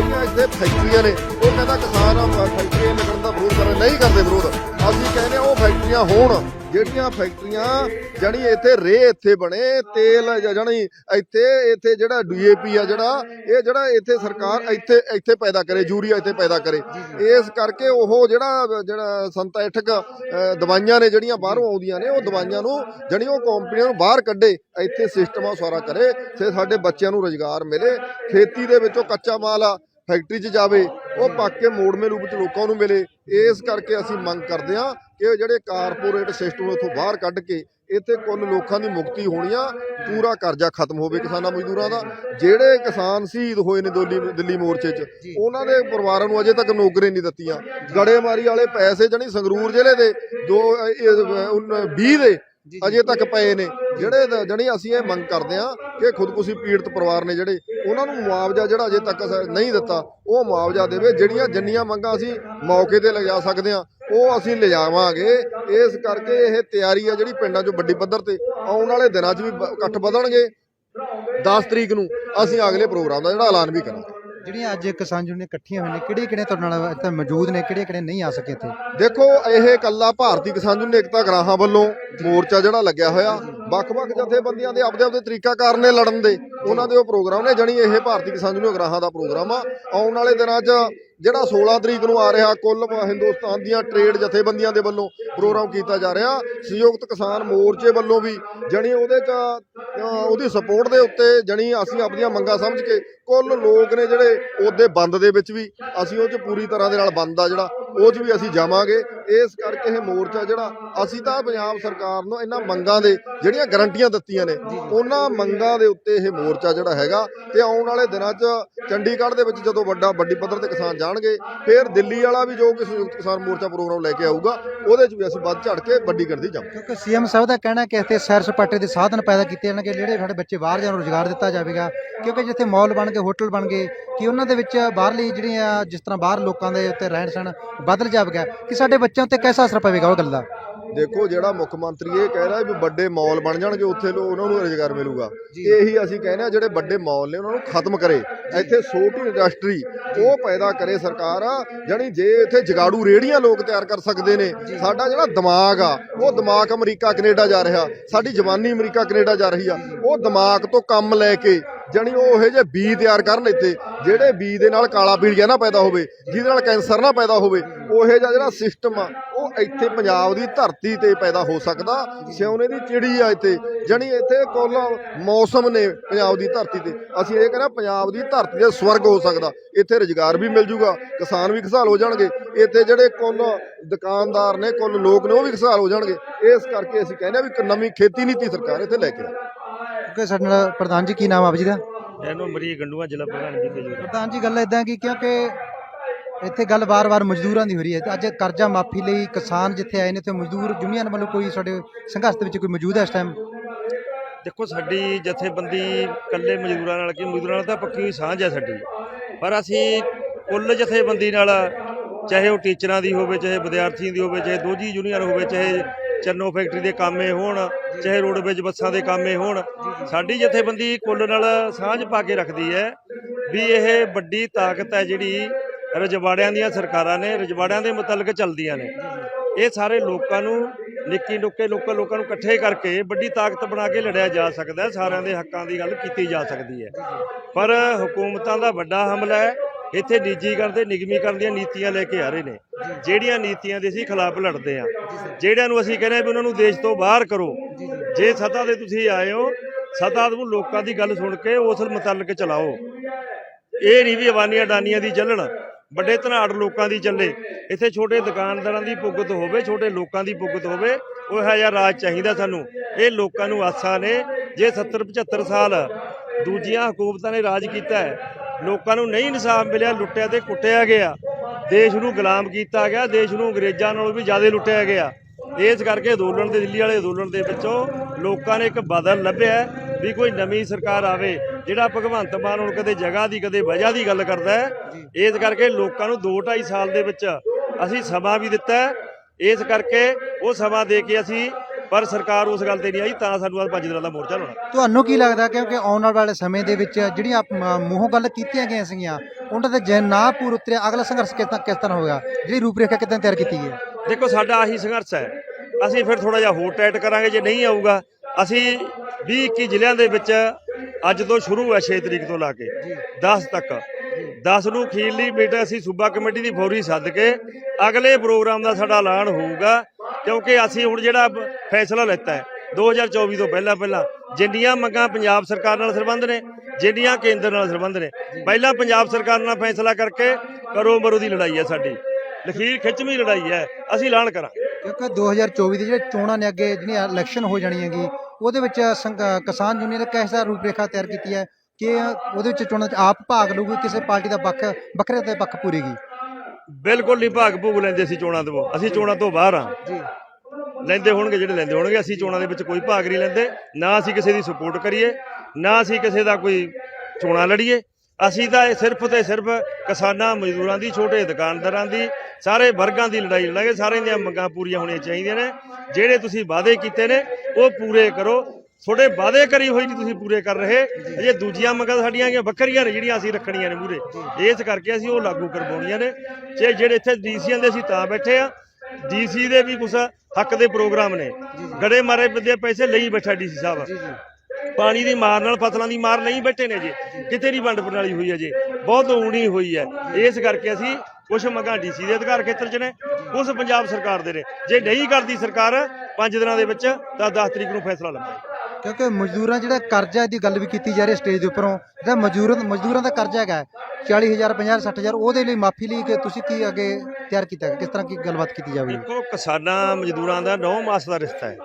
ਜਿਹੜੀਆਂ ਇੱਥੇ ਫੈਕਟਰੀਆਂ ਨੇ ਉਹ ਕਹਿੰਦਾ ਕਿਸਾਨ ਫੈਕਟਰੀਆਂ ਲੱਗਣ ਦਾ ਵਿਰੋਧ ਕਰ ਨਹੀਂ ਕਰਦੇ ਵਿਰੋਧ। ਅਸੀਂ ਕਹਿੰਦੇ ਹਾਂ ਉਹ ਫੈਕਟਰੀਆਂ ਹੋਣ ਜਿਹੜੀਆਂ ਫੈਕਟਰੀਆਂ ਜਾਣੀ ਇੱਥੇ ਰੇ ਇੱਥੇ ਬਣੇ ਤੇਲ ਜਾਂ ਜਾਣੀ ਇੱਥੇ ਇੱਥੇ ਜਿਹੜਾ ਡੀਏਪੀ ਆ ਜਿਹੜਾ ਇਹ ਜਿਹੜਾ ਇੱਥੇ ਸਰਕਾਰ ਇੱਥੇ ਇੱਥੇ ਪੈਦਾ ਕਰੇ ਯੂਰੀਆ ਇੱਥੇ ਪੈਦਾ ਕਰੇ। ਇਸ ਕਰਕੇ ਉਹ ਜਿਹੜਾ ਜਿਹੜਾ ਸਿੰਥੈਟਿਕ ਅ, ਦਵਾਈਆਂ ਨੇ ਜਿਹੜੀਆਂ ਬਾਹਰੋਂ ਆਉਂਦੀਆਂ ਨੇ ਉਹ ਦਵਾਈਆਂ ਨੂੰ ਜਾਣੀ ਉਹ ਕੰਪਨੀਆਂ ਨੂੰ ਬਾਹਰ ਕੱਢੇ ਇੱਥੇ ਸਿਸਟਮ ਆ ਸਾਰਾ ਕਰੇ ਤੇ ਸਾਡੇ ਬੱਚਿਆਂ ਨੂੰ ਰੋਜ਼ਗਾਰ ਮਿਲੇ। ਖੇਤੀ ਦੇ ਵਿੱਚੋਂ ਕੱਚਾ ਮਾਲ ਆ ਫੈਕਟਰੀ 'ਚ ਜਾਵੇ ਉਹ ਪੱਕ ਕੇ ਮੋੜਵੇਂ ਰੂਪ 'ਚ ਲੋਕਾਂ ਨੂੰ ਮਿਲੇ। ਇਸ ਕਰਕੇ ਅਸੀਂ ਮੰਗ ਕਰਦੇ ਹਾਂ ਕਿ ਜਿਹੜੇ ਕਾਰਪੋਰੇਟ ਸਿਸਟਮ ਨੂੰ ਇੱਥੋਂ ਬਾਹਰ ਕੱਢ ਕੇ ਇੱਥੇ ਕੁੱਲ ਲੋਕਾਂ ਦੀ ਮੁਕਤੀ ਹੋਣੀ ਆ ਪੂਰਾ ਕਰਜ਼ਾ ਖਤਮ ਹੋਵੇ ਕਿਸਾਨਾਂ ਮਜ਼ਦੂਰਾਂ ਦਾ। ਜਿਹੜੇ ਕਿਸਾਨ ਸ਼ਹੀਦ ਹੋਏ ਨੇ ਦਿੱਲੀ ਦਿੱਲੀ ਮੋਰਚੇ 'ਚ ਉਹਨਾਂ ਦੇ ਪਰਿਵਾਰਾਂ ਨੂੰ ਅਜੇ ਤੱਕ ਨੌਕਰੀ ਨਹੀਂ ਦਿੱਤੀਆਂ। ਗੜੇਮਾਰੀ ਵਾਲੇ ਪੈਸੇ ਜਣੀ ਸੰਗਰੂਰ ਜ਼ਿਲ੍ਹੇ ਦੇ ਦੋ 20 ਦੇ ਅਜੇ ਤੱਕ ਪਏ ਨੇ। ਜਿਹੜੇ ਦ- ਜਾਣੀ ਅਸੀਂ ਇਹ ਮੰਗ ਕਰਦੇ ਹਾਂ ਕਿ ਖੁਦਕੁਸ਼ੀ ਪੀੜਤ ਪਰਿਵਾਰ ਨੇ ਜਿਹੜੇ, ਉਹਨਾਂ ਨੂੰ ਮੁਆਵਜ਼ਾ ਜਿਹੜਾ ਅਜੇ ਤੱਕ ਸ- ਨਹੀਂ ਦਿੱਤਾ, ਉਹ ਮੁਆਵਜ਼ਾ ਦੇਵੇ। ਜਿਹੜੀਆਂ ਜਿੰਨੀਆਂ ਮੰਗਾਂ ਅਸੀਂ ਮੌਕੇ ਤੇ ਲਿਜਾ ਸਕਦੇ ਹਾਂ, ਉਹ ਅਸੀਂ ਲਿਜਾਵਾਂਗੇ। ਇਸ ਕਰਕੇ ਇਹ ਤਿਆਰੀ ਆ ਜਿਹੜੀ ਪਿੰਡਾਂ 'ਚੋਂ ਵੱਡੀ ਪੱਧਰ ਤੇ ਆਉਣ ਵਾਲੇ ਦਿਨਾਂ 'ਚ ਵੀ ਇਕੱਠ ਵਧਣਗੇ। 10 ਤਰੀਕ ਨੂੰ ਅਸੀਂ ਅਗਲੇ ਪ੍ਰੋਗਰਾਮ ਦਾ ਜਿਹੜਾ ਐਲਾਨ ਵੀ ਕਰਾਂਗੇ। ਜਿਹੜੀਆਂ ਅੱਜ ਕਿਸਾਨ ਯੂਨੀਅਨ ਇਕੱਠੀਆਂ ਹੋਈਆਂ ਨੇ, ਕਿਹੜੇ ਕਿਹੜੇ ਤੁਹਾਡੇ ਨਾਲ ਇੱਥੇ ਮੌਜੂਦ ਨੇ, ਕਿਹੜੇ ਕਿਹੜੇ ਨਹੀਂ ਆ ਸਕੇ ਇੱਥੇ? ਦੇਖੋ, ਇਹ ਕੱਲਾ ਭਾਰਤੀ ਕਿਸਾਨ ਯੂਨੀਅਨ ਏਕਤਾ ਗਰਾਹਾਂ ਵੱਲੋਂ ਮੋਰਚਾ ਜਿਹੜਾ ਲੱਗਿਆ ਹੋਇਆ, ਵੱਖ-ਵੱਖ ਜਥੇਬੰਦੀਆਂ ਦੇ ਆਪਦੇ ਆਪਦੇ ਤਰੀਕਾਕਾਰ ਨੇ ਲੜਨ ਦੇ, ਉਹਨਾਂ ਦੇ ਉਹ ਪ੍ਰੋਗਰਾਮ ਨੇ, ਜਣੀ ਇਹ ਭਾਰਤੀ ਕਿਸਾਨ ਯੂਨੀਅਨ ਗਰਾਹਾਂ ਦਾ ਪ੍ਰੋਗਰਾਮ ਆ। ਆਉਣ ਵਾਲੇ ਦਿਨਾਂ 'ਚ ਜਿਹੜਾ 16 ਤਰੀਕ ਨੂੰ ਆ ਰਿਹਾ ਕੁੱਲ ਹਿੰਦੁਸਤਾਨ ਦੀਆਂ ਟ੍ਰੇਡ ਜਥੇਬੰਦੀਆਂ ਦੇ ਵੱਲੋਂ ਪ੍ਰੋਗਰਾਮ ਕੀਤਾ ਜਾ ਰਿਹਾ ਸੰਯੁਕਤ ਕਿਸਾਨ ਮੋਰਚੇ ਵੱਲੋਂ ਵੀ ਜਣੀ ਉਹਦੇ 'ਚ ਉਹਦੀ ਸਪੋਰਟ ਦੇ ਉੱਤੇ ਜਣੀ ਅਸੀਂ ਆਪਣੀਆਂ ਮੰਗਾਂ ਸਮਝ ਕੇ ਕੁੱਲ ਲੋਕ ਨੇ ਜਿਹੜੇ ਉਹਦੇ ਬੰਦ ਦੇ ਵਿੱਚ ਵੀ ਅਸੀਂ ਉਹ 'ਚ ਪੂਰੀ ਤਰ੍ਹਾਂ ਦੇ ਨਾਲ ਬੰਦ ਆ ਜਿਹੜਾ ਉਹ 'ਚ ਵੀ ਅਸੀਂ ਜਾਵਾਂਗੇ। ਇਸ ਕਰਕੇ ਇਹ ਮੋਰਚਾ ਜਿਹੜਾ ਅਸੀਂ ਤਾਂ ਪੰਜਾਬ ਸਰਕਾਰ ਨੂੰ ਇਹਨਾਂ ਮੰਗਾਂ ਦੇ ਜਿਹੜੀਆਂ ਗਰੰਟੀਆਂ ਦਿੱਤੀਆਂ ਨੇ ਉਹਨਾਂ ਮੰਗਾਂ ਦੇ ਉੱਤੇ ਇਹ ਮੋਰਚਾ ਜਿਹੜਾ ਹੈਗਾ ਤੇ ਆਉਣ ਵਾਲੇ ਦਿਨਾਂ 'ਚ ਚੰਡੀਗੜ੍ਹ ਦੇ ਵਿੱਚ ਜਦੋਂ ਵੱਡਾ ਵੱਡੀ ਪੱਧਰ ਤੇ ਕਿਸਾਨ ਜਾਣਗੇ। ਫਿਰ ਦਿੱਲੀ ਵਾਲਾ ਵੀ ਜੋ ਕਿ ਸੰਯੁਕਤ ਕਿਸਾਨ ਮੋਰਚਾ ਪ੍ਰੋਗਰਾਮ ਲੈ ਕੇ ਆਊਗਾ, ਉਹਦੇ 'ਚ ਵੀ ਅਸੀਂ ਵੱਧ ਝੜ ਕੇ ਵੱਡੀ ਗਿਣਤੀ ਜਾਵਾਂਗੇ। ਕਿਉਂਕਿ ਸੀਐਮ ਸਾਹਿਬ ਦਾ ਕਹਿਣਾ ਕਿ ਇੱਥੇ ਸੈਰ ਸਪਾਟੇ ਦੇ ਸਾਧਨ ਪੈਦਾ ਕੀਤੇ ਜਾਣਗੇ, ਜਿਹੜੇ ਸਾਡੇ ਬੱਚੇ ਬਾਹਰ ਜਾਣ ਨੂੰ ਰੋਜ਼ਗਾਰ ਦਿੱਤਾ ਜਾਵੇਗਾ। ਕਿਉਂਕਿ ਜਿੱਥੇ ਮਾਲ ਬਣ ਗਏ, ਹੋਟਲ ਬਣ ਗਏ, ਕਿ ਉਹਨਾਂ ਦੇ ਵਿੱਚ ਬਾਹਰਲੀ ਜਿਹੜੀਆਂ, ਜਿਸ ਤਰ੍ਹਾਂ ਬਾਹਰ ਲੋਕਾਂ ਦੇ ਉੱਤੇ ਰਹਿਣ ਸਹਿਣ ਬਦਲ ਜਾਵੇਗਾ, ਕਿ ਸਾਡੇ ਬੱਚਿਆਂ ਉੱਤੇ ਕਿਹਦਾ ਅਸਰ ਪਵੇਗਾ ਉਹ ਗੱਲ? ਦਾ ਦੇਖੋ ਜਿਹੜਾ ਮੁੱਖ ਮੰਤਰੀ ਇਹ ਕਹਿ ਰਿਹਾ ਵੀ ਵੱਡੇ ਮਾਲ ਬਣ ਜਾਣਗੇ ਉੱਥੇ ਲੋ ਉਹਨਾਂ ਨੂੰ ਰੋਜ਼ਗਾਰ ਮਿਲੂਗਾ। ਇਹੀ ਅਸੀਂ ਕਹਿੰਦੇ ਆ ਜਿਹੜੇ ਵੱਡੇ ਮਾਲ ਨੇ ਉਹਨਾਂ ਨੂੰ ਖਤਮ ਕਰੇ। ਇੱਥੇ ਛੋਟੀ ਇੰਡਸਟਰੀ ਉਹ ਪੈਦਾ ਕਰੇ ਸਰਕਾਰ ਜਾਣੀ ਜੇ ਇੱਥੇ ਜਗਾੜੂ ਰੇੜੀਆਂ ਲੋਕ ਤਿਆਰ ਕਰ ਸਕਦੇ ਨੇ ਸਾਡਾ ਜਿਹੜਾ ਦਿਮਾਗ ਆ ਉਹ ਦਿਮਾਗ ਅਮਰੀਕਾ ਕੈਨੇਡਾ ਜਾ ਰਿਹਾ। ਸਾਡੀ ਜਵਾਨੀ ਅਮਰੀਕਾ ਕੈਨੇਡਾ ਜਾ ਰਹੀ ਆ। ਉਹ ਦਿਮਾਗ ਤੋਂ ਕੰਮ ਲੈ ਕੇ ਜਾਣੀ ਉਹ ਇਹੋ ਜਿਹੇ ਬੀ ਤਿਆਰ ਕਰਨ ਇੱਥੇ, ਜਿਹੜੇ ਬੀ ਦੇ ਨਾਲ ਕਾਲਾ ਪੀਲੀਆ ਨਾ ਪੈਦਾ ਹੋਵੇ, ਜਿਹਦੇ ਨਾਲ ਕੈਂਸਰ ਨਾ ਪੈਦਾ ਹੋਵੇ, ਉਹ ਜਿਹਾ ਜਿਹੜਾ ਸਿਸਟਮ ਆ, ਉਹ ਇੱਥੇ ਪੰਜਾਬ ਦੀ ਧਰਤੀ ਤੇ ਪੈਦਾ ਹੋ ਸਕਦਾ ਸਿਉਨੇ ਦੀ ਚਿੜੀ ਆ ਇੱਥੇ, ਜਾਣੀ ਇੱਥੇ ਕੁੱਲ ਮੌਸਮ ਨੇ ਪੰਜਾਬ ਦੀ ਧਰਤੀ ਤੇ। ਅਸੀਂ ਇਹ ਕਹਿੰਦੇ ਪੰਜਾਬ ਦੀ ਧਰਤੀ ਤੇ ਸਵਰਗ ਹੋ ਸਕਦਾ, ਇੱਥੇ ਰੁਜ਼ਗਾਰ ਵੀ ਮਿਲ ਜੂਗਾ, ਕਿਸਾਨ ਵੀ ਖੁਸ਼ਹਾਲ ਹੋ ਜਾਣਗੇ, ਇੱਥੇ ਜਿਹੜੇ ਕੁੱਲ ਦੁਕਾਨਦਾਰ ਨੇ, ਕੁੱਲ ਲੋਕ ਨੇ, ਉਹ ਵੀ ਖੁਸ਼ਹਾਲ ਹੋ ਜਾਣਗੇ। ਇਸ ਕਰਕੇ ਅਸੀਂ ਕਹਿੰਦੇ ਆ ਵੀ ਇੱਕ ਨਵੀਂ ਖੇਤੀ ਨੀਤੀ ਸਰਕਾਰ ਇੱਥੇ ਲੈ ਕੇ ਆਏ ਕਿਉਂਕਿ ਸਾਡੇ ਨਾਲ ਪ੍ਰਧਾਨ ਜੀ ਕੀ ਨਾਮ ਆਪ ਜੀ ਦਾ? ਇਹਨੂੰ ਮਰੀ ਗੰਡੂਆ ਜ਼ਿਲ੍ਹਾ ਪ੍ਰਧਾਨ ਜੀ ਕੇ ਜੂਰ ਪ੍ਰਧਾਨ ਜੀ ਗੱਲ ਇਦਾਂ ਕਿ ਕਿਉਂਕਿ ਇੱਥੇ ਗੱਲ ਵਾਰ-ਵਾਰ ਮਜ਼ਦੂਰਾਂ ਦੀ ਹੋ ਰਹੀ ਹੈ। ਤੇ ਅੱਜ ਕਰਜ਼ਾ ਮਾਫੀ ਲਈ ਕਿਸਾਨ ਜਿੱਥੇ ਆਏ ਨੇ ਤੇ ਮਜ਼ਦੂਰ ਯੂਨੀਅਨ ਵੱਲੋਂ ਕੋਈ ਸਾਡੇ ਸੰਘਰਸ਼ ਦੇ ਵਿੱਚ ਕੋਈ ਮੌਜੂਦ ਹੈ ਇਸ ਟਾਈਮ ਦੇਖੋ ਸਾਡੀ ਜਥੇਬੰਦੀ ਇਕੱਲੇ ਮਜ਼ਦੂਰਾਂ ਨਾਲ ਕੀ ਮਜ਼ਦੂਰਾਂ ਨਾਲ ਤਾਂ ਪੱਕੀ ਹੋਈ ਸਾਂਝ ਹੈ ਸਾਡੀ। ਪਰ ਅਸੀਂ ਕੁੱਲ ਜਥੇਬੰਦੀ ਨਾਲ ਚਾਹੇ ਉਹ ਟੀਚਰਾਂ ਦੀ ਹੋਵੇ ਚਾਹੇ ਵਿਦਿਆਰਥੀਆਂ ਦੀ ਹੋਵੇ ਚਾਹੇ ਦੋਜੀ ਯੂਨੀਅਨ ਹੋਵੇ ਚਾਹੇ ਚੰਨੋ ਫੈਕਟਰੀ ਦੇ ਕਾਮੇ ਹੋਣ, ਚਾਹੇ ਰੋਡਵੇਜ ਬੱਸਾਂ ਦੇ ਕਾਮੇ ਹੋਣ, ਸਾਡੀ ਜਥੇਬੰਦੀ ਕੁੱਲ ਨਾਲ ਸਾਂਝ ਪਾ ਕੇ ਰੱਖਦੀ ਹੈ ਵੀ ਇਹ ਵੱਡੀ ਤਾਕਤ ਹੈ ਜਿਹੜੀ ਰਜਵਾੜਿਆਂ ਦੀਆਂ ਸਰਕਾਰਾਂ ਨੇ, ਰਜਵਾੜਿਆਂ ਦੇ ਮੁਤਲਕ ਚੱਲਦੀਆਂ ਨੇ। ਇਹ ਸਾਰੇ ਲੋਕਾਂ ਨੂੰ, ਨਿੱਕੀ ਨੁੱਕੇ ਲੋਕਾਂ ਲੋਕਾਂ ਨੂੰ ਇਕੱਠੇ ਕਰਕੇ ਵੱਡੀ ਤਾਕਤ ਬਣਾ ਕੇ ਲੜਿਆ ਜਾ ਸਕਦਾ ਹੈ, ਸਾਰਿਆਂ ਦੇ ਹੱਕਾਂ ਦੀ ਗੱਲ ਕੀਤੀ ਜਾ ਸਕਦੀ ਹੈ। ਪਰ ਹਕੂਮਤਾਂ ਦਾ ਵੱਡਾ ਹਮਲਾ ਹੈ, ਇੱਥੇ ਨਿੱਜੀਕਰਨ ਤੇ ਨਿਗਮੀਕਰਨ ਦੀਆਂ ਨੀਤੀਆਂ ਲੈ ਕੇ ਆ ਰਹੇ ਨੇ। ਜਿਹੜੀਆਂ ਨੀਤੀਆਂ ਦੇ ਅਸੀਂ ਖਿਲਾਫ ਲੜਦੇ ਆ ਜਿਹੜਿਆਂ ਨੂੰ ਅਸੀਂ ਕਹਿੰਦੇ ਆ ਵੀ ਉਹਨਾਂ ਨੂੰ ਦੇਸ਼ ਤੋਂ ਬਾਹਰ ਕਰੋ। ਜੇ ਸੱਤਾ ਦੇ ਤੁਸੀਂ ਆਏ ਹੋ, ਸੱਤਾ ਨੂੰ ਲੋਕਾਂ ਦੀ ਗੱਲ ਸੁਣ ਕੇ ਉਸ ਮੁਤਲਕ ਚਲਾਓ। ਇਹ ਨਹੀਂ ਵੀ ਅਵਾਨੀਆਂ ਡਾਨੀਆਂ ਦੀ ਚੱਲਣ, ਵੱਡੇ ਧਨਾੜ ਲੋਕਾਂ ਦੀ ਚੱਲੇ। ਇੱਥੇ ਛੋਟੇ ਦੁਕਾਨਦਾਰਾਂ ਦੀ ਭੁਗਤ ਹੋਵੇ, ਛੋਟੇ ਲੋਕਾਂ ਦੀ ਭੁਗਤ ਹੋਵੇ, ਉਹ ਇਹੋ ਜਿਹਾ ਰਾਜ ਚਾਹੀਦਾ ਸਾਨੂੰ। ਇਹ ਲੋਕਾਂ ਨੂੰ ਆਸਾ ਨੇ। ਜੇ 70 75 ਸਾਲ ਦੂਜੀਆਂ ਹਕੂਮਤਾਂ ਨੇ ਰਾਜ ਕੀਤਾ ਹੈ, ਲੋਕਾਂ ਨੂੰ ਨਹੀਂ ਇਨਸਾਫ ਮਿਲਿਆ, ਲੁੱਟਿਆ ਤੇ ਕੁੱਟਿਆ ਗਿਆ। ਦੇਸ਼ ਨੂੰ ਗੁਲਾਮ ਕੀਤਾ ਗਿਆ, ਦੇਸ਼ ਨੂੰ ਅੰਗਰੇਜ਼ਾਂ ਨਾਲੋਂ ਵੀ ਜ਼ਿਆਦਾ ਲੁੱਟਿਆ ਗਿਆ। ਇਸ ਕਰਕੇ ਅੰਦੋਲਨ ਦੇ ਦਿੱਲੀ ਵਾਲੇ ਅੰਦੋਲਨ ਦੇ ਵਿੱਚੋਂ ਲੋਕਾਂ ਨੇ ਇੱਕ ਬਦਲ ਲੱਭਿਆ ਵੀ ਕੋਈ ਨਵੀਂ ਸਰਕਾਰ ਆਵੇ, ਜਿਹੜਾ ਭਗਵੰਤ ਮਾਨ ਹੁਣ ਕਦੇ ਜਗ੍ਹਾ ਦੀ, ਕਦੇ ਵਜ੍ਹਾ ਦੀ ਗੱਲ ਕਰਦਾ ਹੈ। ਇਸ ਕਰਕੇ ਲੋਕਾਂ ਨੂੰ 2.5 ਸਾਲ ਦੇ ਵਿੱਚ ਅਸੀਂ ਸਮਾਂ ਵੀ ਦਿੱਤਾ ਇਸ ਕਰਕੇ ਉਹ ਸਮਾਂ ਦੇ ਕੇ ਅਸੀਂ, ਪਰ ਸਰਕਾਰ ਉਸ ਗੱਲ ਤੇ ਨਹੀਂ ਆਈ, ਤਾਂ ਸਾਨੂੰ ਅੱਜ ਪੰਜ ਦਿਨਾਂ ਦਾ ਮੋਰਚਾ ਲਾਉਣਾ। ਤੁਹਾਨੂੰ ਕੀ ਲੱਗਦਾ, ਕਿਉਂਕਿ ਆਉਣ ਵਾਲੇ ਸਮੇਂ ਦੇ ਵਿੱਚ ਜਿਹੜੀਆਂ ਮ- ਮੂੰਹੋਂ ਗੱਲ ਕੀਤੀਆਂ ਗਈਆਂ ਸੀਗੀਆਂ ਉਹਨਾਂ ਤੇ ਜੇ ਨਾ ਪੂਰ ਉਤਰਿਆ ਅਗਲਾ ਸੰਘਰਸ਼ ਕਿਸ ਤਰ੍ਹਾਂ ਕਿਸ ਤਰ੍ਹਾਂ ਹੋਗਾ ਜਿਹੜੀ ਰੂਪਰੇਖਾ ਕਿਦਾਂ ਤਿਆਰ ਕੀਤੀ ਗਈ ਹੈ ਦੇਖੋ ਸਾਡਾ ਆਹੀ ਸੰਘਰਸ਼ ਹੈ ਅਸੀਂ ਫਿਰ ਥੋੜਾ ਜਿਹਾ ਹੋਰ ਟਾਈਟ ਕਰਾਂਗੇ ਜੇ ਨਹੀਂ ਆਊਗਾ ਅਸੀਂ 20 21 ਜ਼ਿਲ੍ਹਿਆਂ ਦੇ ਵਿੱਚ ਅੱਜ ਤੋਂ ਸ਼ੁਰੂ ਹੈ 6 ਤਰੀਕ ਤੋਂ ਲਾ ਕੇ 10 ਤੱਕ 10 ਨੂੰ ਅਖੀਰਲੀ ਮੀਟਿੰਗ ਅਸੀਂ ਸੂਬਾ ਕਮੇਟੀ ਦੀ ਫੌਰੀ ਸੱਦ ਕੇ ਅਗਲੇ ਪ੍ਰੋਗਰਾਮ ਦਾ ਸਾਡਾ ਐਲਾਨ ਹੋਊਗਾ ਕਿਉਂਕਿ ਅਸੀਂ ਹੁਣ ਜਿਹੜਾ ਫੈਸਲਾ ਲੈਤਾ ਹੈ 2024 ਤੋਂ ਪਹਿਲਾਂ ਪਹਿਲਾਂ ਜਿੰਨੀਆਂ ਮੰਗਾਂ ਪੰਜਾਬ ਸਰਕਾਰ ਨਾਲ ਸੰਬੰਧ ਨੇ ਜਿੰਨੀਆਂ ਕੇਂਦਰ ਨਾਲ ਸੰਬੰਧ ਨੇ। ਪਹਿਲਾਂ ਪੰਜਾਬ ਸਰਕਾਰ ਨਾਲ ਫੈਸਲਾ ਕਰਕੇ ਕਰੋ ਮਰੋ ਦੀ ਲੜਾਈ ਹੈ ਸਾਡੀ। ਲਖੀਰ ਖਿੱਚਵੀਂ ਲੜਾਈ ਹੈ ਅਸੀਂ ਐਲਾਨ ਕਰਾਂਗੇ। ਕਿਉਂਕਿ 2024 ਦੀ ਜਿਹੜੇ ਚੋਣਾਂ ਨੇ ਅੱਗੇ ਜਿਹੜੀਆਂ ਇਲੈਕਸ਼ਨ ਹੋ ਜਾਣੀ ਹੈਗੀ ਉਹਦੇ ਵਿੱਚ ਕਿਸਾਨ ਯੂਨੀਅਨ ਨੇ ਰੂਪਰੇਖਾ ਤਿਆਰ ਕੀਤੀ ਹੈ? ਕਿ ਉਹਦੇ ਵਿੱਚ ਚੋਣਾਂ 'ਚ ਆਪ ਭਾਗ ਲਊਗੀ ਕਿਸੇ ਪਾਰਟੀ ਦਾ ਪੱਖ ਵੱਖਰੇ ਤੇ ਪੱਖ ਪੂਰੇਗੀ? ਬਿਲਕੁਲ ਨਹੀਂ ਭਾਗ ਭੂਗ ਲੈਂਦੇ ਅਸੀਂ ਚੋਣਾਂ ਤੋਂ। ਅਸੀਂ ਚੋਣਾਂ ਤੋਂ ਬਾਹਰ ਆ ਜੀ। ਲੈਂਦੇ ਹੋਣਗੇ, ਜਿਹੜੇ ਲੈਂਦੇ ਹੋਣਗੇ, ਅਸੀਂ ਚੋਣਾਂ ਦੇ ਵਿੱਚ ਕੋਈ ਭਾਗ ਨਹੀਂ ਲੈਂਦੇ। ਨਾ ਅਸੀਂ ਕਿਸੇ ਦੀ ਸਪੋਰਟ ਕਰੀਏ, ਨਾ ਅਸੀਂ ਕਿਸੇ ਦਾ ਕੋਈ ਚੋਣਾਂ ਲੜੀਏ। ਅਸੀਂ ਤਾਂ ਇਹ ਸਿਰਫ ਤੇ ਸਿਰਫ ਕਿਸਾਨਾਂ, ਮਜ਼ਦੂਰਾਂ ਦੀ, ਛੋਟੇ ਦੁਕਾਨਦਾਰਾਂ ਦੀ, ਸਾਰੇ ਵਰਗਾਂ ਦੀ ਲੜਾਈ ਲੜਾਂਗੇ। ਸਾਰਿਆਂ ਦੀਆਂ ਮੰਗਾਂ ਪੂਰੀਆਂ ਹੋਣੀਆਂ ਚਾਹੀਦੀਆਂ ਨੇ। ਜਿਹੜੇ ਤੁਸੀਂ ਵਾਅਦੇ ਕੀਤੇ ਨੇ, ਉਹ ਪੂਰੇ ਕਰੋ। ਤੁਹਾਡੇ ਵਾਅਦੇ ਕਰੀ ਹੋਈ ਨਹੀਂ ਤੁਸੀਂ ਪੂਰੇ ਕਰ ਰਹੇ। ਅਜੇ ਦੂਜੀਆਂ ਮੰਗਾਂ ਸਾਡੀਆਂ ਹੈਗੀਆਂ ਵੱਖਰੀਆਂ ਨੇ, ਜਿਹੜੀਆਂ ਅਸੀਂ ਰੱਖਣੀਆਂ ਨੇ ਮੂਰੇ ਇਸ ਕਰਕੇ ਅਸੀਂ ਉਹ ਲਾਗੂ ਕਰਵਾਉਣੀਆਂ ਨੇ। ਜੇ ਜਿਹੜੇ ਇੱਥੇ ਡੀਸੀਆਂ ਦੇ ਅਸੀਂ ਤਾਂ ਬੈਠੇ ਆ ਡੀਸੀ ਦੇ ਵੀ ਕੁਛ ਹੱਕ ਦੇ ਪ੍ਰੋਗਰਾਮ ਨੇ। ਗੜੇ ਮਾਰੇ ਦੇ ਪੈਸੇ ਲਈ ਬੈਠਾ ਡੀਸੀ ਸਾਹਿਬ। ਪਾਣੀ ਦੀ ਮਾਰ ਨਾਲ ਫਸਲਾਂ ਦੀ ਮਾਰ ਨਹੀਂ ਬੈਠੇ ਨੇ ਜੀ। ਕਿਤੇ ਨਹੀਂ ਵੰਡ ਪ੍ਰਣਾਲੀ ਹੋਈ ਹੈ ਜੀ। ਬਹੁਤ ਊਣੀ ਹੋਈ ਹੈ ਇਸ ਕਰਕੇ ਅਸੀਂ ਕੁਝ ਮੰਗਾਂ ਡੀਸੀ ਦੇ ਅਧਿਕਾਰ ਖੇਤਰ 'ਚ ਨੇ ਕੁਝ ਪੰਜਾਬ ਸਰਕਾਰ ਦੇ ਨੇ। ਜੇ ਨਹੀਂ ਕਰਦੀ ਸਰਕਾਰ 5 ਦਿਨਾਂ ਦੇ ਵਿੱਚ ਤਾਂ 10 ਤਰੀਕ ਨੂੰ ਫੈਸਲਾ ਲਵਾਂਗੇ। ਕਿਉਂਕਿ ਮਜ਼ਦੂਰਾਂ ਜਿਹੜਾ ਕਰਜ਼ਾ ਦੀ ਗੱਲ ਵੀ ਕੀਤੀ ਜਾ ਰਹੀ ਹੈ ਸਟੇਜ ਦੇ ਉੱਪਰੋਂ ਜਿਹੜਾ ਮਜ਼ਦੂਰਾਂ ਮਜ਼ਦੂਰਾਂ ਦਾ ਕਰਜ਼ਾ ਹੈਗਾ 40000 50 60000 ਉਹਦੇ ਲਈ ਮਾਫੀ ਲਈ ਕਿ ਤੁਸੀਂ ਕੀ ਅੱਗੇ ਤਿਆਰ ਕੀਤਾ ਹੈ? ਕਿਸ ਤਰ੍ਹਾਂ ਕੀ ਗੱਲਬਾਤ ਕੀਤੀ ਜਾਵੇਗੀ? ਦੇਖੋ ਕਿਸਾਨਾਂ ਮਜ਼ਦੂਰਾਂ ਦਾ 9 ਮਾਸ ਦਾ ਰਿਸ਼ਤਾ ਹੈ।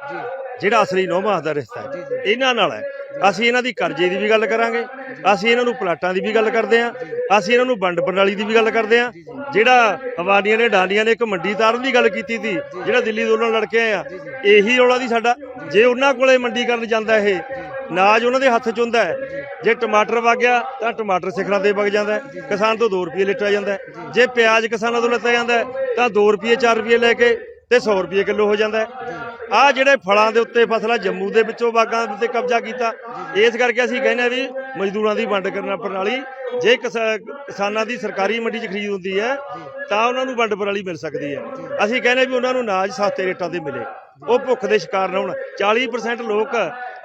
ਜਿਹੜਾ ਅਸਲੀ 9 ਮਾਸ ਦਾ ਰਿਸ਼ਤਾ ਹੈ। ਇਹਨਾਂ ਨਾਲ ਹੈ। ਅਸੀਂ ਇਹਨਾਂ ਦੀ ਕਰਜ਼ੇ ਦੀ ਵੀ ਗੱਲ ਕਰਾਂਗੇ, ਅਸੀਂ ਇਹਨਾਂ ਨੂੰ ਪਲਾਟਾਂ ਦੀ ਵੀ ਗੱਲ ਕਰਦੇ ਆਂ ਅਸੀਂ ਇਹਨਾਂ ਨੂੰ ਵੰਡ ਪ੍ਰਣਾਲੀ ਦੀ ਵੀ ਗੱਲ ਕਰਦੇ ਆਂ ਜਿਹੜਾ ਹਵਾਨੀਆਂ ਨੇ ਡਾਲੀਆਂ ਨੇ ਇੱਕ ਮੰਡੀ ਤਾਰਨ ਦੀ ਗੱਲ ਕੀਤੀ ਸੀ, ਜਿਹੜਾ ਦਿੱਲੀ ਤੋਂ ਨਾਲ ਲੜ ਕੇ ਆਏ ਆ, ਇਹੀ ਰੌਲਾ ਦੀ ਸਾਡਾ। ਜੇ ਉਹਨਾਂ ਕੋਲੇ ਮੰਡੀ ਕਰਨ ਜਾਂਦਾ ਇਹ, ਨਾਜ ਉਹਨਾਂ ਦੇ ਹੱਥ 'ਚ ਹੁੰਦਾ ਜੇ ਟਮਾਟਰ ਵਗ ਗਿਆ, ਤਾਂ ਟਮਾਟਰ ਸਿਖਰਾਂ ਤੇ ਵਗ ਜਾਂਦਾ ਕਿਸਾਨ ਤੋਂ 2 ਰੁਪਏ ਲਿਟਿਆ ਜਾਂਦਾ ਜੇ ਪਿਆਜ਼ ਕਿਸਾਨਾਂ ਤੋਂ ਲਿੱਤਾ ਜਾਂਦਾ ਤਾਂ 2 ਰੁਪਏ 4 ਰੁਪਏ ਲੈ ਕੇ ਤੇ 100 ਰੁਪਏ ਕਿਲੋ ਹੋ ਜਾਂਦਾ ਆ ਜਿਹੜੇ ਫਲਾਂ ਦੇ ਉੱਤੇ ਫਸਲਾਂ, ਜੰਮੂ ਦੇ ਵਿੱਚੋਂ ਬਾਗਾਂ ਦੇ ਉੱਤੇ ਕਬਜ਼ਾ ਕੀਤਾ, ਇਸ ਕਰਕੇ ਅਸੀਂ ਕਹਿੰਦੇ ਆ ਵੀ ਮਜ਼ਦੂਰਾਂ ਦੀ ਵੰਡ ਕਰਨ ਪ੍ਰਣਾਲੀ, ਜੇ ਕਿਸਾਨਾਂ ਦੀ ਸਰਕਾਰੀ ਮੰਡੀ 'ਚ ਖਰੀਦ ਹੁੰਦੀ ਹੈ, ਤਾਂ ਉਹਨਾਂ ਨੂੰ ਵੰਡ ਪ੍ਰਣਾਲੀ ਮਿਲ ਸਕਦੀ ਹੈ। ਅਸੀਂ ਕਹਿੰਦੇ ਵੀ ਉਹਨਾਂ ਨੂੰ ਅਨਾਜ ਸਸਤੇ ਰੇਟਾਂ ਤੇ ਮਿਲੇ। ਉਹ ਭੁੱਖ ਦੇ ਸ਼ਿਕਾਰ ਨਾ ਹੋਣ। 40% ਲੋਕ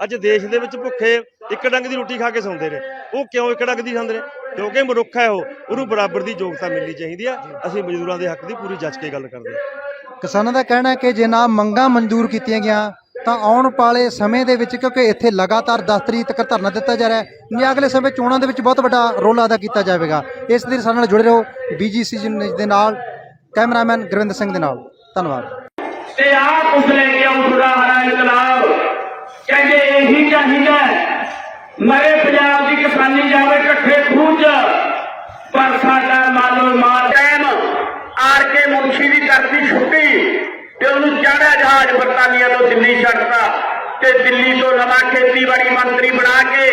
ਅੱਜ ਦੇਸ਼ ਦੇ ਵਿੱਚ ਭੁੱਖੇ ਇੱਕ ਡੰਗ ਦੀ ਰੋਟੀ ਖਾ ਕੇ ਸੌਂਦੇ ਨੇ। ਉਹ ਕਿਉਂ ਇੱਕ ਡੰਗ ਦੀ ਖਾਂਦੇ ਨੇ? ਕਿਉਂਕਿ ਮਨੁੱਖ ਹੈ ਉਹ। ਉਹਨੂੰ ਬਰਾਬਰ ਦੀ ਯੋਗਤਾ ਮਿਲਣੀ ਚਾਹੀਦੀ ਆ। ਅਸੀਂ ਮਜ਼ਦੂਰਾਂ ਦੇ ਹੱਕ ਦੀ ਪੂਰੀ ਜੱਜ ਕੇ ਗੱਲ ਕਰਦੇ ਹਾਂ। ਕਿਸਾਨਾਂ ਦਾ ਕਹਿਣਾ ਹੈ ਕਿ ਜੇ ਨਾ ਮੰਗਾਂ ਮਨਜ਼ੂਰ ਕੀਤੀਆਂ ਗਈਆਂ, ਤਾਂ ਆਉਣ ਵਾਲੇ ਸਮੇਂ ਦੇ ਵਿੱਚ ਕਿਉਂਕਿ ਇੱਥੇ ਲਗਾਤਾਰ 10 ਤਰੀਕ ਤੱਕ ਧਰਨਾ ਦਿੱਤਾ ਜਾ ਰਿਹਾ ਹੈ, ਨਹੀਂ, ਅਗਲੇ ਸਮੇਂ ਚੋਣਾਂ ਦੇ ਵਿੱਚ ਬਹੁਤ ਵੱਡਾ ਰੋਲ ਅਦਾ ਕੀਤਾ ਜਾਵੇਗਾ। ਇਸ ਲਈ ਸਾਡੇ ਨਾਲ ਜੁੜੇ ਰਹੋ ਬੀਜੀਸੀ ਦੇ ਨਾਲ, ਕੈਮਰਾਮੈਨ ਗੁਰਵਿੰਦਰ ਸਿੰਘ ਦੇ ਨਾਲ। ਧੰਨਵਾਦ। ਤੇ ਆ ਕੁਛ ਲੈ ਕੇ ਆਉਂ ਹਰਾ ਇਨਕਲਾਬ। ਕਹਿੰਦੇ ਇਹੀ ਚਾਹੀਦਾ ਮਰੇ ਪੰਜਾਬ ਦੀ ਕਿਸਾਨੀ ਜਾਵੇ ਇਕੱਠੇ ਖੂਜ। ਪਰ ਸਾਡਾ ਮਾਲੋ ਮਾਲ ਟਾਈਮ ਆਰ ਕੇ ਮੁਨਸ਼ੀ ਦੀ ਕਰਤੀ ਤੇ ਉਹਨੂੰ ਚੜ੍ਹਿਆ ਜਹਾਜ਼ ਬਰਤਾਨੀਆ ਤੋਂ ਦਿੱਲੀ ਛੱਡਤਾ ਤੇ ਦਿੱਲੀ ਤੋਂ ਨਵਾਂ ਖੇਤੀਬਾੜੀ ਮੰਤਰੀ ਬਣਾ ਕੇ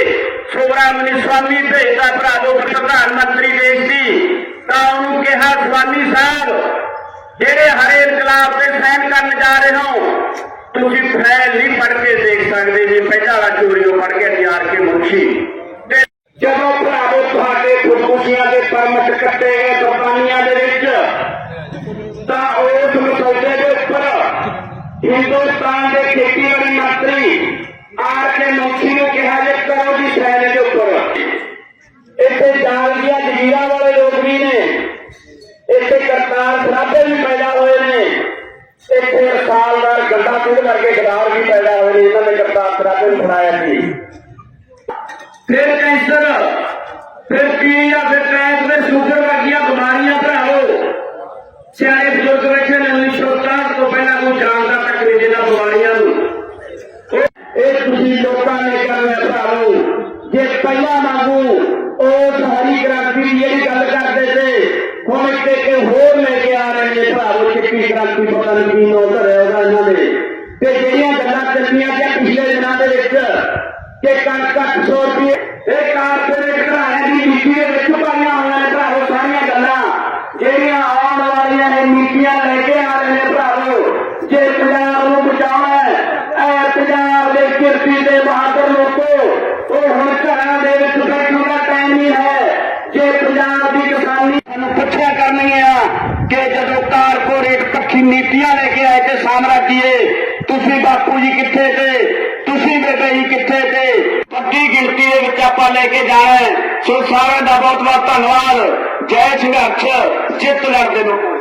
ਸੋਬਰਾਮਨੀ ਸਵਾਮੀ ਭੇਜਦਾ ਭਰਾ ਦੋ ਪ੍ਰਧਾਨ ਮੰਤਰੀ ਦੇਸ਼ ਦੀ, ਤਾਂ ਉਹਨੂੰ ਕਿਹਾ, ਸਵਾਮੀ ਸਾਹਿਬ, ਜਿਹੜੇ ਹਰੇ ਇਨਕਲਾਬ ਤੇ ਸਾਈਨ ਕਰਨ ਜਾ ਰਹੇ ਹੋ, ਤੁਸੀਂ ਫੈਲ ਨਹੀਂ ਪੜ ਕੇ ਦੇਖ ਸਕਦੇ ਜੀ, ਪਹਿਲਾਂ ਵਾਲਾ ਚੋਰੀਓ ਪੜ ਕੇ ਤਿਆਰ ਕੇ ਮੁਖੀ ਤੇ ਜਦੋਂ ਭਰਾਵੋ ਤੁਹਾਡੇ ਖੁਦਕੁਸ਼ੀਆਂ ਦੇ ਪਰਮਟ ਕੱਟੇ ਗਏ ਬਰਤਾਨੀਆਂ ਦੇ ਵਿੱਚ ਤਾਂ ਉਸ ਮਸੌਦੇ ਦੇ ਉੱਪਰ ਹਿੰਦੁਸਤਾਨ ਦੇ ਖੇਤੀਬਾੜੀ ਮੰਤਰੀ ਆਰ ਕੇ ਮੁਖੀ ਨੂੰ ਕਿਹਾ ਜੇ ਕਰੋ ਜੀ ਸਾਈਨ ਦੇ ਉੱਪਰ ਇੱਥੇ ਜਾਲ ਵਾਲੇ ਲੋਕ ਵੀ ਨੇ। ਇੱਥੇ ਕਰਤਾਰ ਸਰਾਭੇ ਵੀ ਪੈਦਾ ਹੋਏ ਨੇ। ਇੱਥੇ ਰਸਾਲਦਾਰ ਗੰਡਾ ਸਿੰਘ ਵਰਗੇ ਗਦਾਰ ਵੀ ਪੈਦਾ ਹੋਏ ਨੇ। ਇਹਨਾਂ ਨੇ ਕਰਤਾਰ ਸਰਾਭੇ ਨੂੰ ਬਣਾਇਆ ਸੀ। ਫਿਰ ਕੈਂਸਰ, ਫਿਰ ਪੀੜਾ ਫਿਰ ਟੈਂਕ ਫਿਰ ਸ਼ੂਗਰ ਵਰਗੀਆਂ ਬਿਮਾਰੀਆਂ ਭਰਾਵੋ ਸਿਆਣੇ ਬਜ਼ੁਰਗ ਬੈਠੇ ਨੇ 1960 ਤੋਂ ਪਹਿਲਾਂ ਕੋਈ ਜਾਣਦਾ ਤੱਕ ਨਹੀਂ ਜਿਹਨਾਂ ਬਿਮਾਰੀਆਂ ਨੂੰ ਉਹ- ਇਹ ਤੁਸੀਂ ਲੋਕਾਂ ਨੇ ਕਰਨਾ ਭਰਾਵੋ ਜੇ ਪਹਿਲਾਂ ਵਾਂਗੂ ਉਸ ਹਰੀ ਕ੍ਰਾਂਤੀ ਦੀ ਜਿਹੜੀ ਗੱਲ ਕਰਦੇ ਤੇ ਹੁਣ ਇੱਥੇ ਕਿ ਹੋਰ ਲੈ ਕੇ ਆ ਰਹੇ ਨੇ ਭਰਾਵੋ ਚਿੱਟੀ ਕ੍ਰਾਂਤੀ ਪਤਾ ਨਹੀਂ ਕੀ ਨੋ ਧਰਿਆ ਉਹਦਾ ਇਹਨਾਂ ਨੇ ਤੇ ਜਿਹੜੀਆਂ ਗੱਲਾਂ ਚੱਲੀਆਂ ਜਾਂ ਪਿਛਲੇ ਦਿਨਾਂ ਦੇ ਵਿੱਚ ਕਿ ਕਣਕ 800 ਰੁਪਏ ਇਹ ਕਾਰਪੋਰੇਟ ਘਰਾਣਿਆਂ ਦੀ ਨੀਤੀ ਦੇ ਵਿੱਚ ਪਾਈਆਂ ਹੋਈਆਂ ਨੇ ਭਰਾਵੋ ਸਾਰੀਆਂ ਗੱਲਾਂ ਜਿਹੜੀਆਂ ਆਉਣ ਵਾਲੀਆਂ ਨੇ ਨੀਤੀਆਂ ਲੈ ਕੇ ਆ ਰਹੇ ਨੇ ਭਰਾਵੋ ਜੇ ਪੰਜਾਬ ਨੂੰ ਬਚਾਉਣਾ ਹੈ ਦਿੱਲੀ ਦੇ ਬਹਾਦਰ ਲੋਕੋ ਉਹ ਹੁਣ ਘਰਾਂ ਦੇ ਵਿੱਚ ਬੈਠਣ ਦਾ ਟਾਈਮ ਨਹੀਂ ਹੈ ਜੇ ਪੰਜਾਬ ਦੀ ਕਿਸਾਨੀ ਸਾਨੂੰ ਪੁੱਛਿਆ ਕਰਨਗੀਆਂ ਕਿ ਜਦੋਂ ਕਾਰਪੋਰੇਟ ਪੱਖੀ ਨੀਤੀਆਂ ਲੈ ਕੇ ਆਏ ਤੇ ਸਾਮਰਾਜੀਏ, ਤੁਸੀਂ ਬਾਪੂ ਜੀ ਕਿੱਥੇ ਤੇ? ਤੁਸੀਂ ਬੇਬੇ ਜੀ ਕਿੱਥੇ ਤੇ? ਵੱਡੀ ਗਿਣਤੀ ਦੇ ਵਿੱਚ ਆਪਾਂ ਲੈ ਕੇ ਜਾਣਾ ਹੈ। ਸੋ ਸਾਰਿਆਂ ਦਾ ਬਹੁਤ ਬਹੁਤ ਧੰਨਵਾਦ। ਜੈ ਸੰਘਰਸ਼। ਜਿੱਤ ਲੜਦੇ ਨੂੰ।